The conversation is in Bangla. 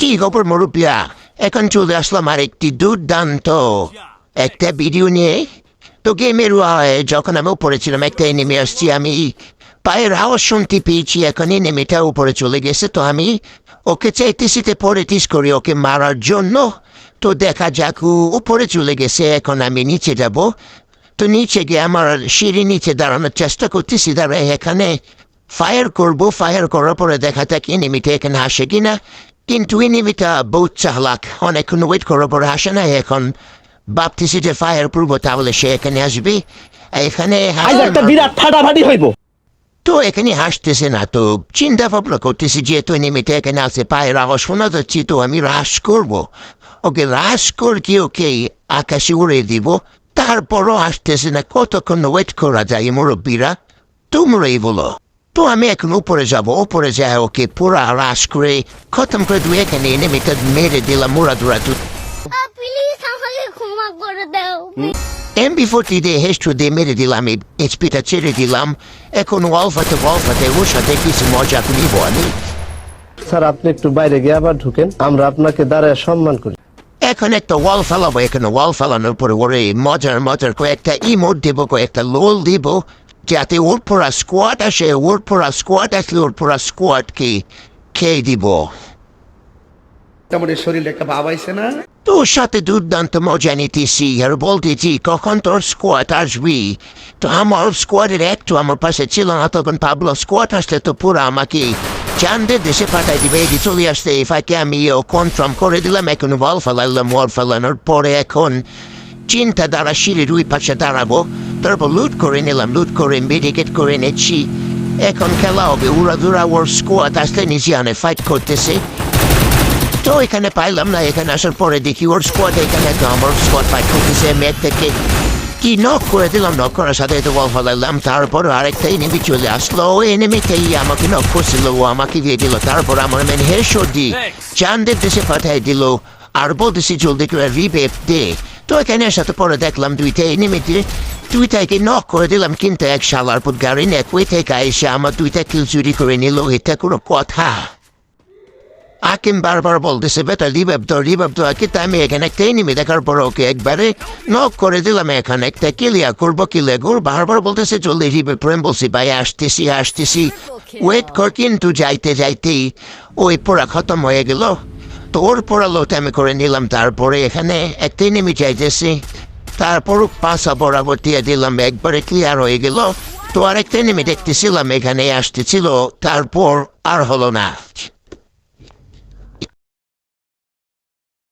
কি খবর মরুপিয়া এখন চলে আসলাম আর একটি দুর্দান্ত একটা ভিডিও নিয়ে। তো গেমের আহ, যখন আমি উপরে ছিলাম একটা নেমে আসছি আমি। পায়ের আওয়াজ শুনতে পেয়েছি এখন নেমেটা উপরে চলে গেছে। তো আমি ওকে চাইতেছিতে পরে টিস করি ওকে মারার জন্য। তো দেখা যাক উপরে চলে গেছে এখন আমি নিচে যাব। তো নিচে গিয়ে আমার সিঁড়ি নিচে দাঁড়ানোর চেষ্টা করতেছি দাঁড়ায় এখানে। ফায়ার করব ফায়ার করার পরে দেখা যাক এনিমিটা এখানে আসে কিনা। কিন্তু এনিমিটা বহুত চালাক অনেকক্ষণ ওয়েট করার পরে আসে না এখন ভাবতেছি যে ফায়ার করব তাহলে সে এখানে আসবে এখানে আজ একটা বিরাট ফাটাফাটি হইব। তো এখানে হাসতেছে না তো চিন্তা ভাবনা করতেছি যেহেতু এনিমিটা এখানে আছে পায়ের আওয়াজ শোনা যাচ্ছি তো আমি হ্রাস করব ওকে হ্রাস করকে ওকে আকাশে উড়ে দিব তারপরও আসতেছে না কতক্ষণ ওয়েট করা যায় মুরব্বীরা তোমরাই বলো তো আমি এখন উপরে যাব উপরে যাই ওকে পুরা হ্রাস করে খতম করে দুই এখানে এনিমিটা মেরে দিলাম মুরা দুরা দু এমবি ফোর্টি দিয়ে হেস্টু দিয়ে মেরে দিলাম এইচপিটা ছেড়ে দিলাম এখন ওয়ালফাতে ওয়ালফাতে ওর সাথে কিছু মজা নিব আমি স্যার আপনি একটু বাইরে গিয়ে আবার ঢুকেন আমরা আপনাকে দাঁড়ায় সম্মান করি। এখন একটা ওয়াল ফেলাবো এখানে ওয়াল ফেলানোর পরে ওরে মজার মজার কয়েকটা ইমোট দিব কয়েকটা লোল দিব যাতে ওর পরা স্কোয়াড আসে ওর পরা স্কোয়াড আসলে ওর পরা স্কোয়াডকে খেয়ে দিব মোটামুটি শরীরে একটা ভাব আইছে না তোর সাথে দুর্দান্ত মজা নিতেছি আর বলতেছি কখন তোর স্কোয়াড আসবি তো আমার স্কোয়াডের একটু আমার পাশে ছিল না তখন পাবলো স্কোয়াড আসলে তো পুরো আমাকে চান্দের দেশে পাঠাই দিবে এটি চলে আসতে ফাঁকে আমি ও কনফার্ম করে দিলাম এখন বল ফেলাইলাম ওয়াল ফেলানোর পরে এখন চিন্তা দ্বারা সিঁড়ির দুই পাশে দাঁড়াবো তারপর লুট করে নিলাম লুট করে মেডিকেট করে নিচ্ছি এখন খেলা হবে উড়া দুরা ওর স্কোয়াড আসলে নিজে আনে ফাইট করতেছে তো এখানে পাইলাম না এখানে আসার পরে দেখি ওর স্কোয়াড এখানে তো আমার স্কোয়াড ফাইট করতেছে ম্যাচ থেকে কি নক করে দিলাম নক করার সাথে তো বল ফলাইলাম তারপর আরেকটা এনিমি চলে আসলো ওই এনিমিটাই আমাকে নক করছিল ও আমাকে দিয়ে দিল তারপর আমার মেন হেড দি চান্দের দেশে পাঠাই দিল আর বলতেছি জলদি করে রিবেপ দে তো এখানে সাথে পরে দেখলাম দুইটা এনিমিতে দুইটাকে নক করে দিলাম কিন্তু এক শালার পুত গাড়ি নেক ওই থেকে এসে আমার দুইটা কিল চুরি করে নিল এটা কোনো কথা আকিম বারবার বলতেছে বেটা রিভাব তো রিভাব তো কিন্তু আমি এখানে একটা এনিমি দেখার পর ওকে একবারে নক করে দিলাম এখানে একটা কিলিয়া করব কিলে গোর বারবার বলতেছে চললে রিভাব প্রেম বলছি ভাই আসতেছি আসতেছি ওয়েট কর কিন্তু যাইতে যাইতেই ওই পোড়া খতম হয়ে গেল তো ওর পোড়া আমি করে নিলাম, তারপরে এখানে একটাই নেমে চাইতেছি তারপর পাশা বরাবর দিয়ে দিলাম, একবারে ক্লিয়ার হয়ে গেল। তো আর একটাই নেমে দেখতেছিলাম, এখানে আসতেছিল, তারপর আর হলো না।